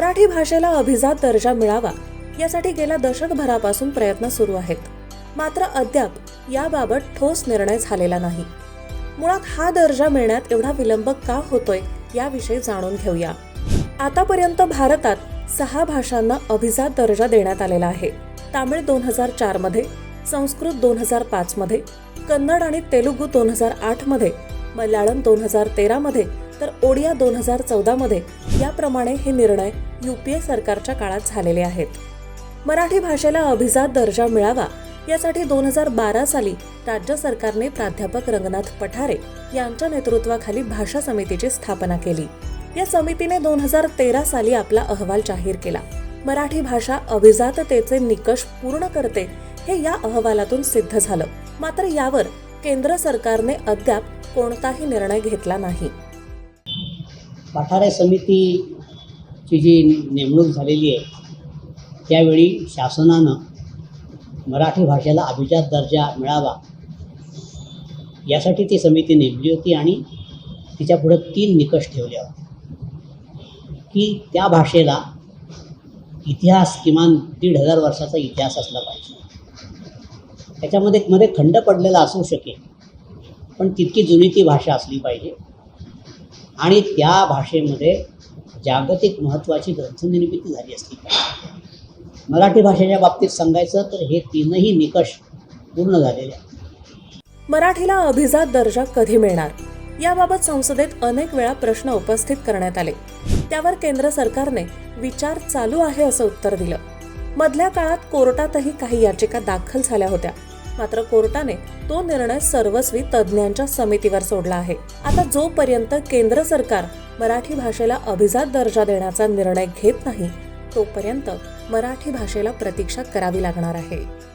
मराठी भाषेला अभिजात दर्जा मिळावा यासाठी गेल्या दशकभरापासून प्रयत्न सुरू आहेत. मात्र अद्याप याबाबत ठोस निर्णय झालेला नाही. मुळात हा दर्जा मिळण्यात एवढा विलंब का होतोय याविषयी जाणून घेऊया. आतापर्यंत भारतात सहा भाषांना अभिजात दर्जा देण्यात आलेला आहे. तामिळ दोन हजार चारमध्ये संस्कृत दोन हजार पाच मध्ये कन्नड आणि तेलुगू दोन हजार आठमध्ये मल्याळम दोन हजार तेरा मध्ये तर ओडिया दोन हजार चौदामध्ये याप्रमाणे हे निर्णय यू पी ए सरकारच्या काळात झालेले आहेत. मराठी भाषेला अभिजात दर्जा मिळावा यासाठी दोन हजार बारा साली राज्य सरकारने प्राध्यापक रंगनाथ पठारे यांच्या नेतृत्वाखाली भाषा समितीची स्थापना केली. या समितीने दोन हजार तेरा साली आपला अहवाल जाहीर केला. मराठी भाषा अभिजाततेचे निकष पूर्ण करते हे या अहवालातून सिद्ध झालं. मात्र यावर केंद्र सरकारने अद्याप कोणताही निर्णय घेतला नाही. पठारे समितीची जी नेमणूक झालेली आहे त्यावेळी शासनानं मराठी भाषेला अभिजात दर्जा मिळावा यासाठी ती समिती नेमली होती आणि तिच्यापुढं तीन निकष ठेवले होते. की त्या भाषेला इतिहास किमान दीड हजार वर्षाचा इतिहास असला पाहिजे. त्याच्यामध्ये मध्ये खंड पडलेला असू शकेल पण तितकी जुनी ती भाषा असली पाहिजे. आणि त्या भाषेमध्ये जागतिक महत्त्वाची ग्रंथनिर्मिती झाली असली पाहिजे मराठी भाषेच्या बाबतीत सांगायचं तर हे तीनही निकष पूर्ण झालेले मराठीला अभिजात दर्जा कधी मिळणार? याबाबत संसदेत अनेक वेळा प्रश्न उपस्थित करण्यात आले. त्यावर केंद्र सरकारने विचार चालू आहे असं उत्तर दिलं. मधल्या काळात कोर्टातही काही याचिका दाखल झाल्या होत्या. मात्र कोर्टाने तो निर्णय सर्वस्वी तज्ज्ञांच्या समितीवर सोडला आहे. आता जोपर्यंत केंद्र सरकार मराठी भाषेला अभिजात दर्जा देण्याचा निर्णय घेत नाही तोपर्यंत मराठी भाषेला प्रतीक्षा करावी लागणार आहे.